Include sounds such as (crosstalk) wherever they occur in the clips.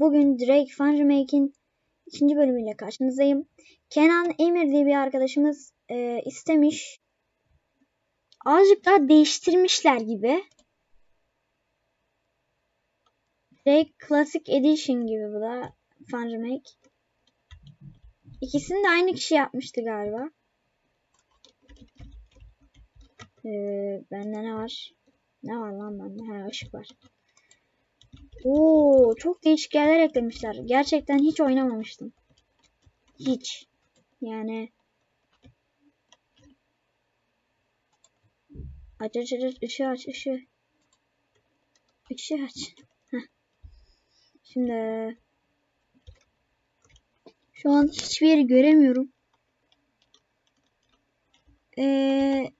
Bugün Drake Fun Remake'in ikinci bölümüyle karşınızdayım. Kenan Emir diye bir arkadaşımız e, istemiş. Azıcık daha değiştirmişler gibi. Drake Classic Edition gibi bu da Fun Remake. İkisini de aynı kişi yapmıştı galiba. Ee, bende ne var? Ne var lan bende? Ha ışık var. Oo, çok değişik yerler eklemişler. Gerçekten hiç oynamamıştım. Hiç. Yani aç aç aç ışığı aç ışığı. Işığı aç. Heh. Şimdi şu an hiçbir yeri göremiyorum. Ee,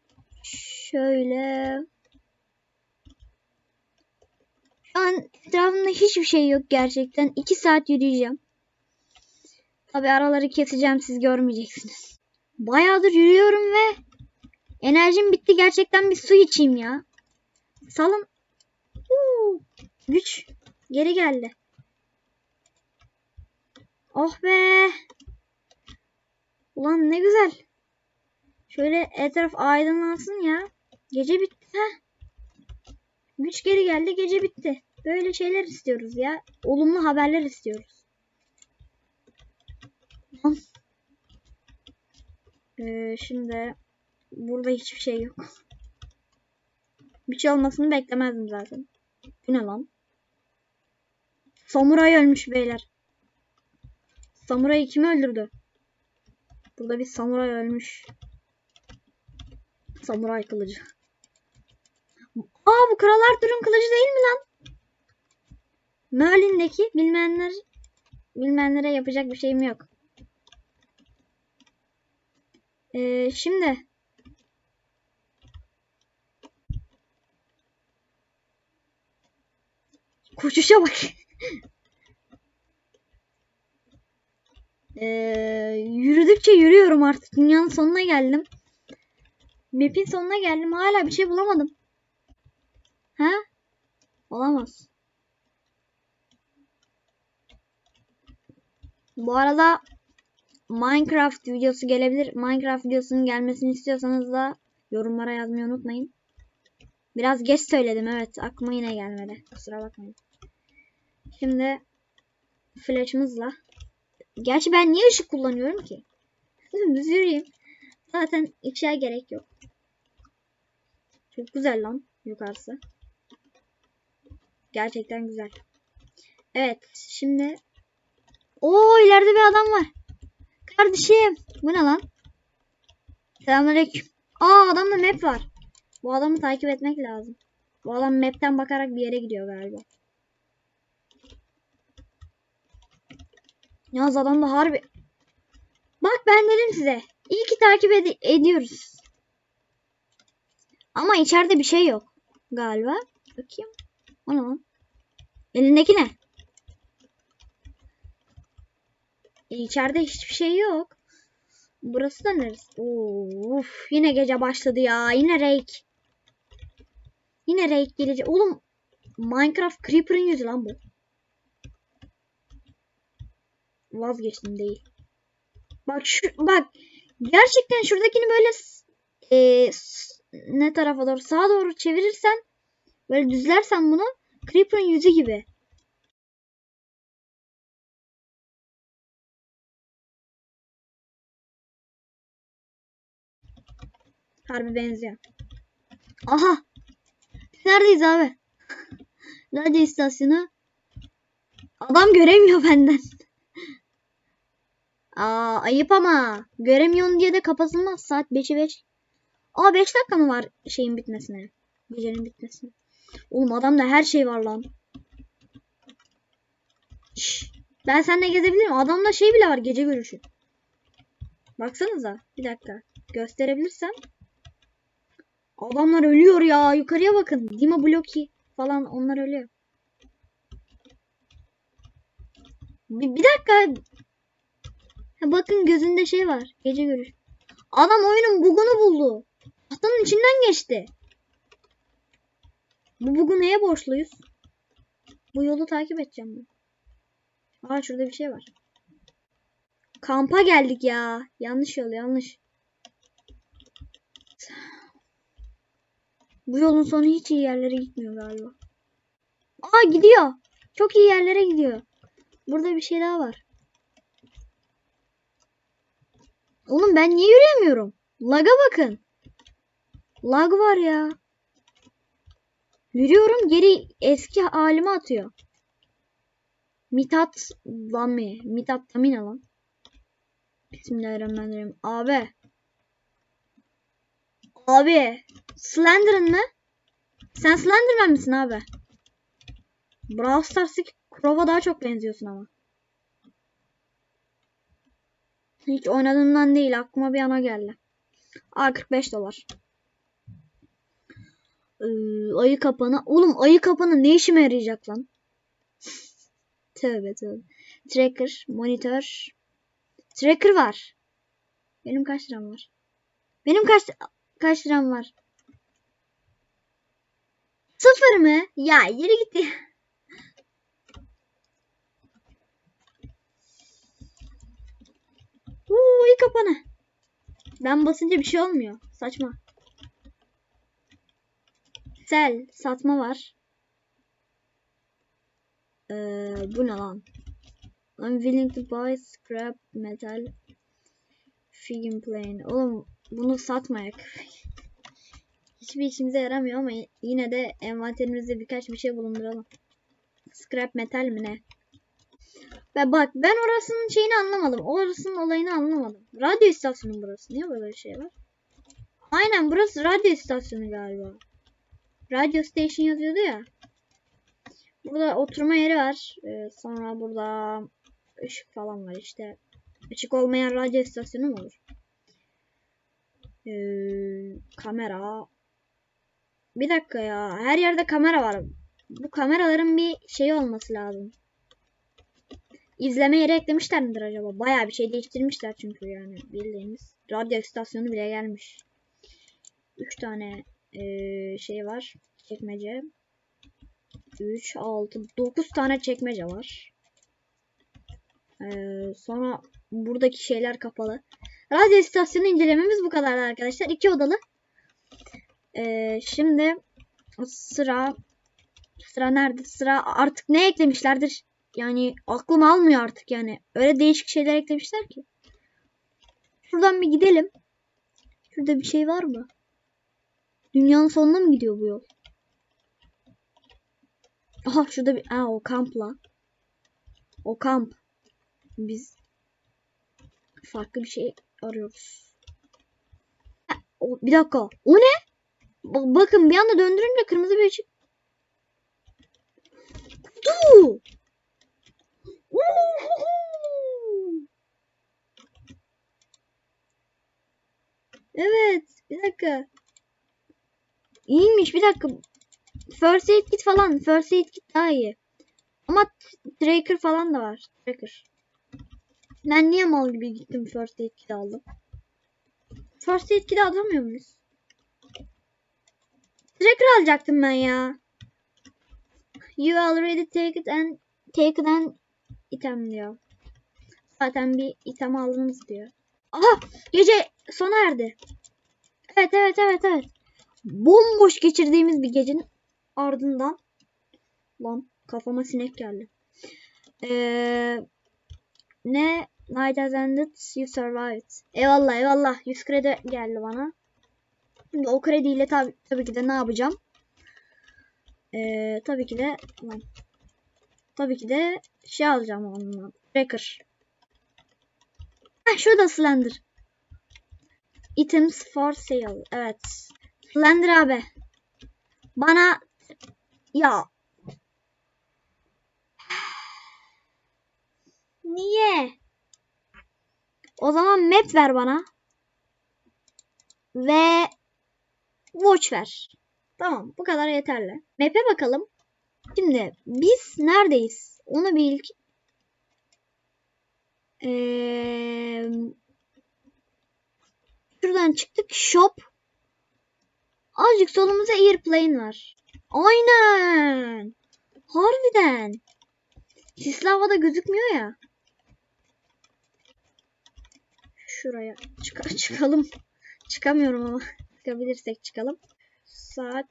şöyle şu an etrafımda hiçbir şey yok gerçekten. 2 saat yürüyeceğim. Tabi araları keseceğim siz görmeyeceksiniz. Bayağıdır yürüyorum ve enerjim bitti. Gerçekten bir su içeyim ya. Salın. Huu, güç geri geldi. Oh be. Ulan ne güzel. Şöyle etraf aydınlansın ya. Gece bitti. Heh. Güç geri geldi. Gece bitti. Böyle şeyler istiyoruz ya. Olumlu haberler istiyoruz. Ee, şimdi burada hiçbir şey yok. Bir şey olmasını beklemezdim zaten. Bu ne lan? Samuray ölmüş beyler. Samuray'ı kim öldürdü? Burada bir samuray ölmüş. Samuray kılıcı. Aa bu Kral Arthur'un kılıcı değil mi lan? Merlin'deki bilmeyenler bilmeyenlere yapacak bir şeyim yok. Ee, şimdi koşuşa bak. (laughs) ee, yürüdükçe yürüyorum artık. Dünyanın sonuna geldim. Map'in sonuna geldim. Hala bir şey bulamadım. Ha? Olamaz. Bu arada Minecraft videosu gelebilir. Minecraft videosunun gelmesini istiyorsanız da yorumlara yazmayı unutmayın. Biraz geç söyledim evet. Aklıma yine gelmedi. Kusura bakmayın. Şimdi flash'ımızla. Gerçi ben niye ışık kullanıyorum ki? Düz yürüyeyim. Zaten ışığa gerek yok. Çok güzel lan yukarısı. Gerçekten güzel. Evet şimdi Oo ileride bir adam var. Kardeşim. Bu ne lan? Selamünaleyküm. Aa adamda map var. Bu adamı takip etmek lazım. Bu adam map'ten bakarak bir yere gidiyor galiba. Yalnız adam da harbi. Bak ben dedim size. İyi ki takip ed ediyoruz. Ama içeride bir şey yok. Galiba. Bakayım. O ne lan? Elindeki ne? E, içeride hiçbir şey yok. Burası da neresi? Of, yine gece başladı ya. Yine Rake. Yine Rake gelecek. Oğlum Minecraft Creeper'ın yüzü lan bu. Vazgeçtim değil. Bak şu bak gerçekten şuradakini böyle e, ne tarafa doğru sağa doğru çevirirsen böyle düzlersen bunu Creeper'ın yüzü gibi. Harbi benziyor. Aha. Neredeyiz abi? (laughs) Nerede istasyonu? Adam göremiyor benden. (laughs) Aa ayıp ama. Göremiyorsun diye de kapatılmaz. Saat 5'i 5. Aa 5 dakika mı var şeyin bitmesine? Gecenin bitmesine. Oğlum adamda her şey var lan. Şş, ben seninle gezebilirim. Adamda şey bile var gece görüşü. Baksanıza. Bir dakika. Gösterebilirsem. Adamlar ölüyor ya. Yukarıya bakın. Dima Bloki falan onlar ölüyor. Bir, bir dakika. Bakın gözünde şey var. Gece görüş. Adam oyunun bugunu buldu. Tahtanın içinden geçti. Bu bugu neye borçluyuz? Bu yolu takip edeceğim ben. Aa şurada bir şey var. Kampa geldik ya. Yanlış yol yanlış. Bu yolun sonu hiç iyi yerlere gitmiyor galiba. Aa gidiyor. Çok iyi yerlere gidiyor. Burada bir şey daha var. Oğlum ben niye yürüyemiyorum? Lag'a bakın. Lag var ya. Yürüyorum geri eski halime atıyor. Mitat lan mı? Mitat Tamina lan. Bismillahirrahmanirrahim. Abi. Abi. Slender'ın mı? Sen Slenderman misin abi? Brawl Stars'taki Crow'a daha çok benziyorsun ama. Hiç oynadığımdan değil. Aklıma bir ana geldi. Aa 45 dolar. Ee, ayı kapanı. Oğlum ayı kapanı ne işime yarayacak lan? tövbe tövbe. Tracker, monitör. Tracker var. Benim kaç liram var? Benim kaç kaç liram var? Sıfır mı? Ya yürü gitti. Uuu iyi kapanı. Ben basınca bir şey olmuyor. Saçma. Sel satma var. Ee, bu ne lan? I'm willing to buy scrap metal figging plane. Oğlum bunu satmayak. Hiçbir işimize yaramıyor ama yine de envanterimizde birkaç bir şey bulunduralım. Scrap metal mi ne? Ve bak ben orasının şeyini anlamadım. Orasının olayını anlamadım. Radyo istasyonu burası. Niye böyle bir şey var? Aynen burası radyo istasyonu galiba. Radyo station yazıyordu ya. Burada oturma yeri var. Ee, sonra burada ışık falan var işte. Işık olmayan radyo istasyonu mu olur? Ee, kamera. Bir dakika ya. Her yerde kamera var. Bu kameraların bir şeyi olması lazım. İzleme yeri eklemişler midir acaba? Bayağı bir şey değiştirmişler çünkü yani bildiğiniz. Radyo istasyonu bile gelmiş. 3 tane ee, şey var. Çekmece. 3, 6, 9 tane çekmece var. Ee, sonra buradaki şeyler kapalı. Radyo istasyonu incelememiz bu kadardı arkadaşlar. İki odalı. Ee, şimdi sıra sıra nerede? Sıra artık ne eklemişlerdir? Yani aklım almıyor artık yani. Öyle değişik şeyler eklemişler ki. Şuradan bir gidelim. Şurada bir şey var mı? Dünyanın sonuna mı gidiyor bu yol? Aha şurada bir... Aa o kampla. O kamp. Biz farklı bir şey arıyoruz. Ha, o, bir dakika. O ne? Ba- bakın bir anda döndürünce kırmızı bir ışık. Kutu. Evet. Bir dakika. İyiymiş. Bir dakika. First aid kit falan. First aid kit daha iyi. Ama tracker falan da var. Tracker. Ben niye mal gibi gittim first aid aldım. First aid kit alamıyor muyuz? Tracker alacaktım ben ya. You already take it and take it and item diyor. Zaten bir item aldınız diyor. Aha gece sona erdi. Evet evet evet evet. Bomboş geçirdiğimiz bir gecenin ardından lan kafama sinek geldi. Ee, ne Night has ended, you survived. Eyvallah eyvallah. 100 kredi geldi bana. Şimdi o krediyle tabi, tabii ki de ne yapacağım? Ee, tabii ki de lan. Tabii ki de şey alacağım onunla. Tracker. Heh, şurada Slender. Items for sale. Evet. Slender abi. Bana ya Niye? O zaman map ver bana. Ve watch ver. Tamam bu kadar yeterli. Map'e bakalım. Şimdi biz neredeyiz? Onu bir ilk ee, şuradan çıktık. Shop. Azıcık solumuzda airplane var. Aynen. Harbiden. Sisli havada gözükmüyor ya. Şuraya çık (laughs) çıkalım. Çıkamıyorum ama. (laughs) Çıkabilirsek çıkalım. Saat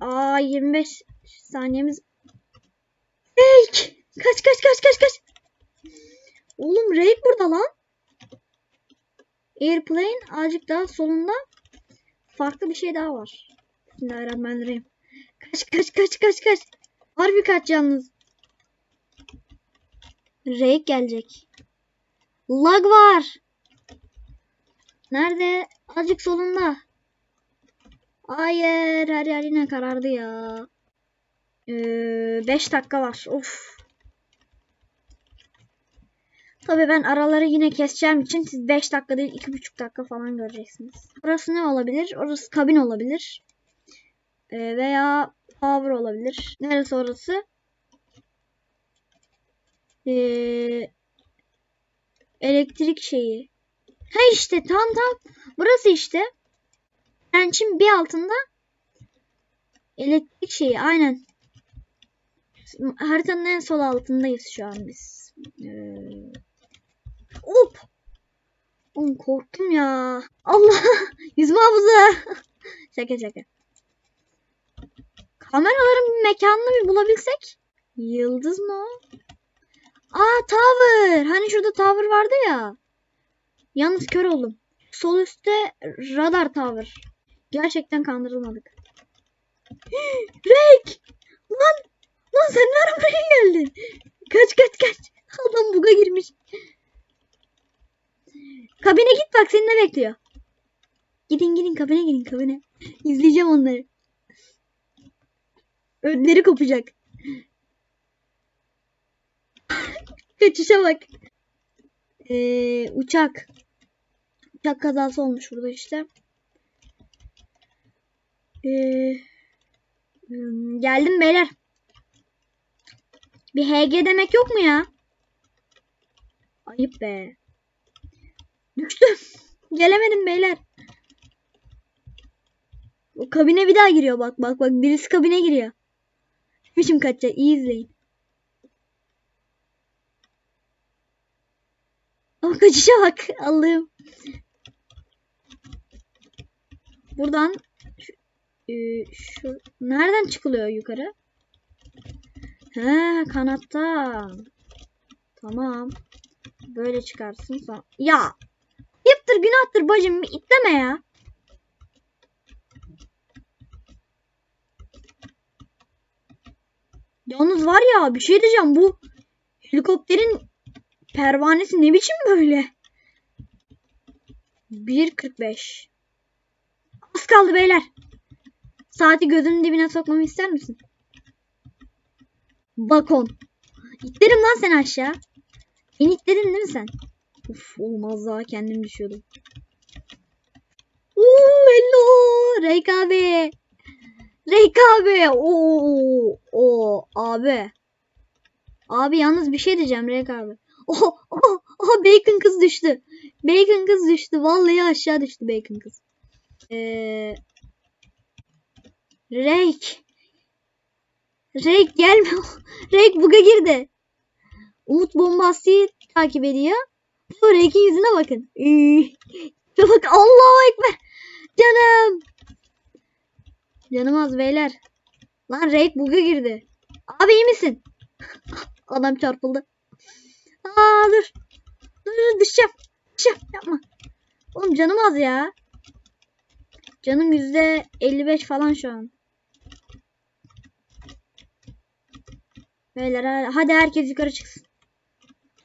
Aa 25 saniyemiz. Rake! Kaç kaç kaç kaç kaç. Oğlum Rake burada lan. Airplane azıcık daha solunda farklı bir şey daha var. Bismillahirrahmanirrahim. Kaç kaç kaç kaç kaç. Var birkaç yalnız. Rake gelecek. Lag var. Nerede? Azıcık solunda. Hayır her yer yine karardı ya. 5 dakika var. Of. Tabii ben araları yine keseceğim için siz 5 dakika değil 2,5 dakika falan göreceksiniz. Orası ne olabilir? Orası kabin olabilir. Ee, veya power olabilir. Neresi orası? Ee, elektrik şeyi. Ha işte tam tam. Burası işte. Trench'in bir altında elektrik şeyi aynen. Haritanın en sol altındayız şu an biz. Ee, hop. Oğlum korktum ya. Allah. (laughs) Yüzme havuzu. (laughs) şaka şaka. Kameraların mekanını bir bulabilsek. Yıldız mı o? Aa tower. Hani şurada tower vardı ya. Yalnız kör oldum. Sol üstte radar tower. Gerçekten kandırılmadık. (gasps) Rek! Lan! Lan sen ne ara buraya geldin? Kaç kaç kaç. Adam buga girmiş. Kabine git bak seni ne bekliyor. Gidin gidin kabine gidin kabine. İzleyeceğim onları. Ödleri kopacak. (laughs) Kaçışa bak. Ee, uçak. Uçak kazası olmuş burada işte. Ee, hmm, geldim beyler. Bir HG demek yok mu ya? Ayıp be. Düştüm. (laughs) Gelemedim beyler. O kabine bir daha giriyor bak bak bak. Birisi kabine giriyor. Biçim kaçacak. İyi izleyin. O kaçışa bak. Allah'ım. Buradan şu, e, şu nereden çıkılıyor yukarı? He kanattan. Tamam. Böyle çıkarsın sonra. Ya. Yaptır günahtır bacım itleme ya. Yalnız var ya bir şey diyeceğim bu helikopterin pervanesi ne biçim böyle? 1.45 Kaldı beyler. Saati gözünün dibine sokmamı ister misin? Bakon. İtlerim lan sen aşağı. Beni itledin değil mi sen? Uf olmaz daha kendim düşüyordum. Uuu hello. Reyk abi. Reyk abi. Oo, oo abi. Abi yalnız bir şey diyeceğim Reyk abi. Oh, oh, oh bacon kız düştü. Bacon kız düştü. Vallahi aşağı düştü bacon kız. Ee, Reyk. Reyk gelme. (laughs) Reyk buga girdi. Umut bombasıyı takip ediyor. Bu Reyk'in yüzüne bakın. Bak Allahu Ekber. Canım. Canım az beyler. Lan Reyk buga girdi. Abi iyi misin? (laughs) Adam çarpıldı. Aa dur. Dur dur düşeceğim. Düşeceğim yapma. Oğlum canım az ya. Canım yüzde 55 falan şu an. Beyler hadi herkes yukarı çıksın.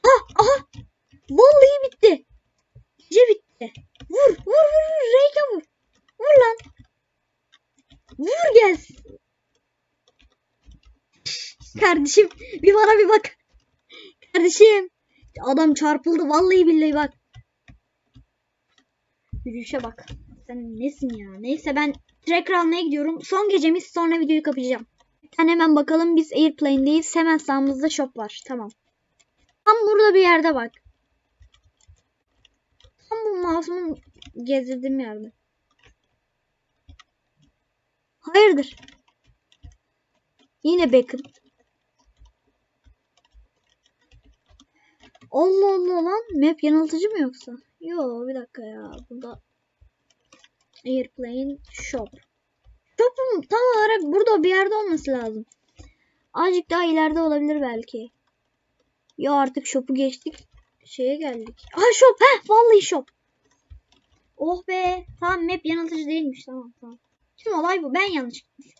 Ha aha. Vallahi bitti. Gece bitti. Vur vur vur vur. Reyka vur. Vur lan. Vur gelsin. Kardeşim bir bana bir bak. Kardeşim. Adam çarpıldı vallahi billahi bak. Yürüyüşe bak. Sen nesin ya? Neyse ben tracker almaya gidiyorum. Son gecemiz sonra videoyu kapayacağım. Sen hemen bakalım biz Airplane'deyiz. Hemen sağımızda shop var. Tamam. Tam burada bir yerde bak. Tam bu mouse'umun gezdirdiğim yerde. Hayırdır? Yine bacon. Allah Allah lan. Map yanıltıcı mı yoksa? Yo bir dakika ya. Burada Airplane Shop. Shop'un tam olarak burada bir yerde olması lazım. Azıcık daha ileride olabilir belki. Ya artık shop'u geçtik. Şeye geldik. Ha shop. Heh vallahi shop. Oh be. Tamam map yanıltıcı değilmiş. Tamam tamam. Şimdi olay bu. Ben yanlış gitmişim.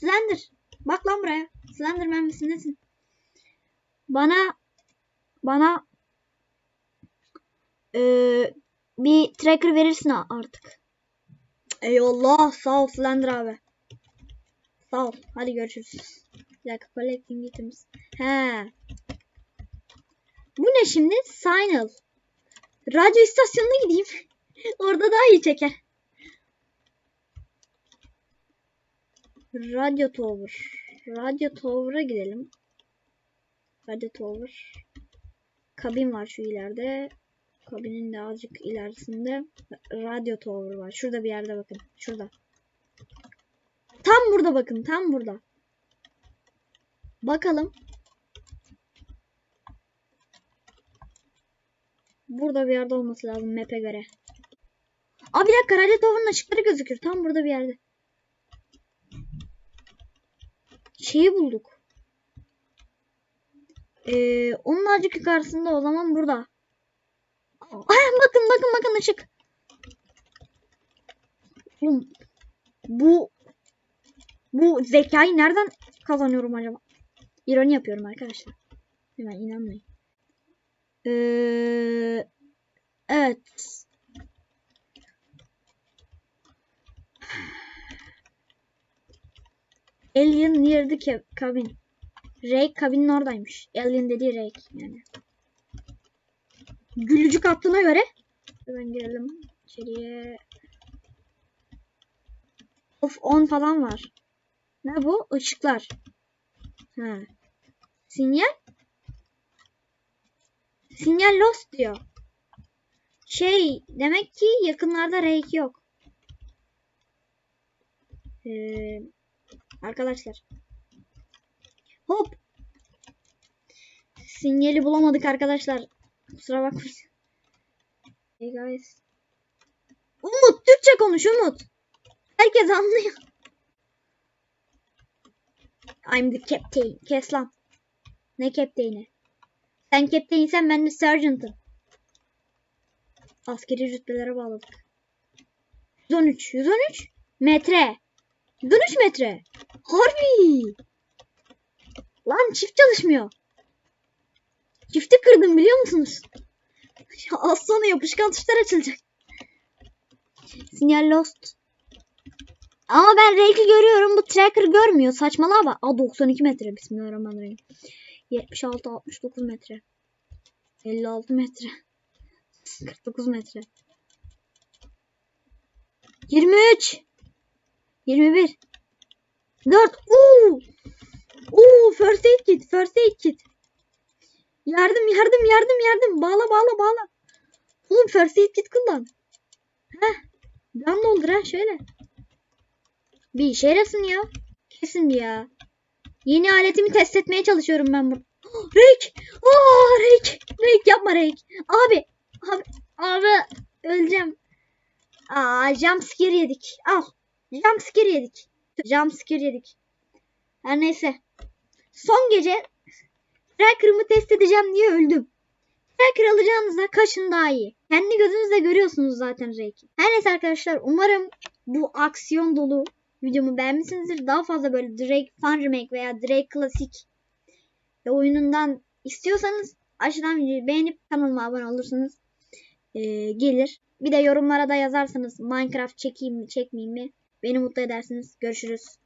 Slender. Bak lan buraya. Slenderman misin nesin? Bana bana eee, bir tracker verirsin artık. Eyvallah. Sağ ol Slender abi. Sağ ol. Hadi görüşürüz. Bir dakika. Collecting items. He. Bu ne şimdi? Signal. Radyo istasyonuna gideyim. (laughs) Orada daha iyi çeker. Radyo Tower. Radyo Tower'a gidelim. Radyo Tower. Kabin var şu ileride. Kabinin de azıcık ilerisinde Radyo Tower var. Şurada bir yerde bakın. Şurada. Tam burada bakın. Tam burada. Bakalım. Burada bir yerde olması lazım map'e göre. Aa bir dakika Radyo Tower'ın ışıkları gözükür. Tam burada bir yerde. Şeyi bulduk. Ee, onun azıcık yukarısında o zaman burada. Bakın bakın bakın ışık. Bu bu zekayı nereden kazanıyorum acaba? İroni yapıyorum arkadaşlar. Hemen inanmayın. Ee, evet. Alien near the ca- cabin. Rake kabinin oradaymış. Alien dediği Rake yani. Gülücük attığına göre. Hemen girelim içeriye. Of on falan var. Ne bu? Işıklar. Ha. Sinyal? Sinyal lost diyor. Şey demek ki yakınlarda Rake yok. Ee, arkadaşlar. Hop. Sinyali bulamadık arkadaşlar. Kusura bakmayın. Hey guys. Umut Türkçe konuş Umut. Herkes anlıyor. I'm the captain. Kes lan. Ne captain'i? Sen captain'sen ben de sergeant'ım. Askeri rütbelere bağladık. 113. 113 metre. 113 metre. Harbi. Lan çift çalışmıyor. Çifti kırdım biliyor musunuz? Az sonra yapışkan tuşlar açılacak. Sinyal lost. Ama ben Rake'i görüyorum. Bu tracker görmüyor. Saçmalama. Aa 92 metre. Bismillahirrahmanirrahim. 76 69 metre. 56 metre. 49 metre. 23. 21. 4. Uuu. Uuu first aid kit. First aid kit. Yardım yardım yardım yardım. Bağla bağla bağla. Oğlum first aid kit kullan. Heh. Can doldur ha şöyle. Bir işe yarasın ya. Kesin ya. Yeni aletimi test etmeye çalışıyorum ben burada. (gasps) Rick! Aa Rick! Rick yapma Rick. Abi. Abi. Abi. Öleceğim. Aa jumpscare yedik. Al. Jumpscare yedik. Jumpscare yedik. Her neyse. Son gece Tracker'ımı test edeceğim diye öldüm. Tracker alacağınızda kaçın daha iyi. Kendi gözünüzle görüyorsunuz zaten Rake'i. Her neyse arkadaşlar umarım bu aksiyon dolu videomu beğenmişsinizdir. Daha fazla böyle Drake Fun Remake veya Drake Klasik ve oyunundan istiyorsanız aşağıdan videoyu beğenip kanalıma abone olursanız eee, gelir. Bir de yorumlara da yazarsanız Minecraft çekeyim mi çekmeyeyim mi beni mutlu edersiniz. Görüşürüz.